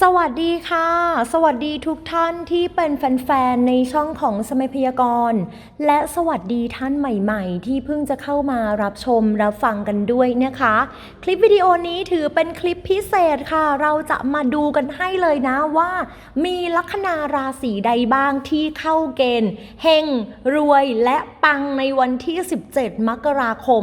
สวัสดีค่ะ สวัสดีทุกท่านที่เป็นแฟนๆ ในช่องของสมัยพยากรณ์และสวัสดีท่านใหม่ๆ ที่เพิ่งจะเข้ามารับชมรับฟังกันด้วยนะคะ คลิปวิดีโอนี้ถือเป็นคลิปพิเศษค่ะ เราจะมาดูกันให้เลยนะว่า มีลัคนาราศีใดบ้างที่เข้าเกณฑ์เฮงรวยและปังในวันที่ 17 มกราคม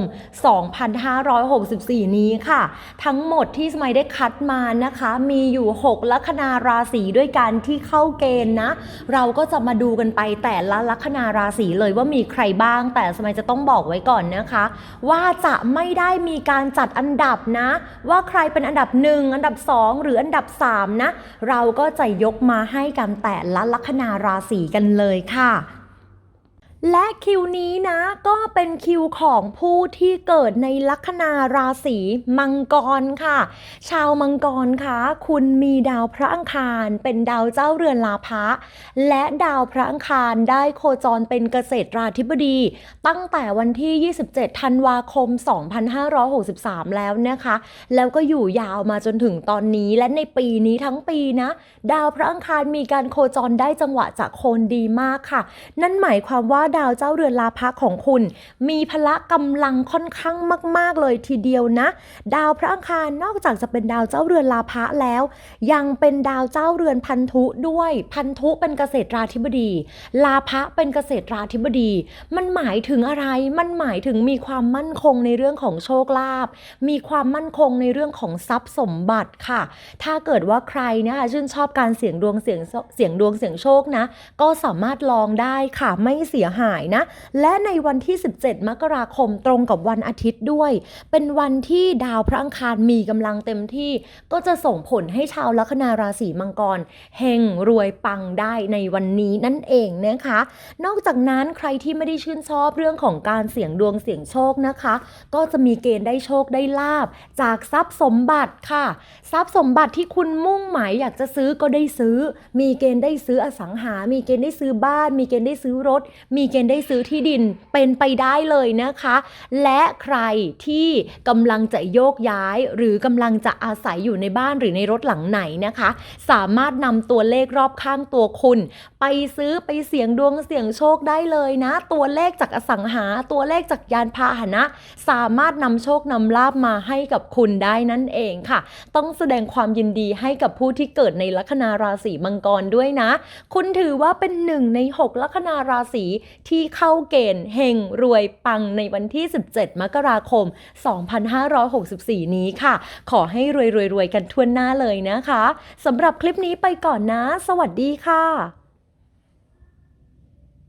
2564 นี้ค่ะ ทั้งหมดที่สมัยได้คัดมานะคะ มีอยู่ 6ลัคนาราศีด้วยกันที่เข้าเกณฑ์นะ เราก็จะมาดูกันไปแต่ละลัคนาราศีเลยว่ามีใครบ้าง แต่สมัยจะต้องบอกไว้ก่อนนะคะ ว่าจะไม่ได้มีการจัดอันดับนะ ว่าใครเป็นอันดับ 1 อันดับ 2 หรืออันดับ 3 นะ เราก็จะยกมาให้กันแต่ละลัคนาราศีกันเลยค่ะ และคิวนี้นะก็เป็นคิวของผู้ที่เกิดในลัคนาราศีมังกรค่ะ ชาวมังกรคะคุณมีดาวพระอังคาร เป็นดาวเจ้าเรือนลาภะและดาวพระอังคารได้โคจรเป็นเกษตรราธิบดี ตั้งแต่วันที่ 27 ธันวาคม 2563 แล้วนะคะ แล้วก็อยู่ยาวมาจนถึงตอนนี้และในปีนี้ทั้งปีนะ ดาวพระอังคารมีการโคจรได้จังหวะจากโคนดีมากค่ะ นั่นหมายความว่าดาวเจ้าเรือนลาภะของคุณ มีพละกำลังค่อนข้างมาก ๆ เลยทีเดียวนะ ดาวพระอังคารนอกจากจะเป็นดาวเจ้าเรือนลาภะแล้ว ยังเป็นดาวเจ้าเรือนพันธุด้วย พันธุเป็นเกษตราธิบดี ลาภะเป็นเกษตราธิบดี มันหมายถึงอะไร มันหมายถึงมีความมั่นคงในเรื่องของโชคลาภ มีความมั่นคงในเรื่องของทรัพย์สมบัติค่ะ ถ้าเกิดว่าใครนะคะชื่นชอบการเสี่ยงดวงเสี่ยงเสี่ยงดวงเสี่ยงโชคนะ ก็สามารถลองได้ค่ะ ไม่เสียหายนะ และในวันที่ 17 มกราคมตรงกับวันอาทิตย์ด้วย เป็นวันที่ดาวพระอังคารมีกำลังเต็มที่ ก็จะส่งผลให้ชาวลัคนาราศีมังกรเฮงรวยปังได้ในวันนี้นั่นเองนะคะ นอกจากนั้นใครที่ไม่ได้ชื่นชอบเรื่องของการเสี่ยงดวงเสี่ยงโชคนะคะ ก็จะมีเกณฑ์ได้โชคได้ลาบ จากทรัพย์สมบัติค่ะ ทรัพย์สมบัติที่คุณมุ่งหมายอยากจะซื้อก็ได้ซื้อ มีเกณฑ์ได้ซื้ออสังหา มีเกณฑ์ได้ซื้อบ้าน มีเกณฑ์ได้ซื้อรถ มีเกณฑ์ได้ซื้อที่ดินเป็นไปได้เลยนะคะ และใครที่กำลังจะโยกย้าย หรือกำลังจะอาศัยอยู่ในบ้านหรือในรถหลังไหนนะคะ สามารถนำตัวเลขรอบข้างตัวคุณ ไปซื้อไปเสี่ยงดวงเสี่ยงโชคได้เลยนะ ตัวเลขจากอสังหาตัวเลขจากยานพาหนะ สามารถนำโชคนำลาบมาให้กับคุณได้นั่นเองค่ะ ต้องแสดงความยินดีให้กับผู้ที่เกิดในลัคนาราศีมังกรด้วยนะ คุณถือว่าเป็นหนึ่งใน 6 ลัคนาราศีที่เข้าเกณฑ์เฮงรวยปังในวันที่ 17 มกราคม 2564 นี้ค่ะ ขอให้รวยๆๆกันทั่วหน้าเลยนะคะสำหรับคลิปนี้ไปก่อนนะ สวัสดีค่ะ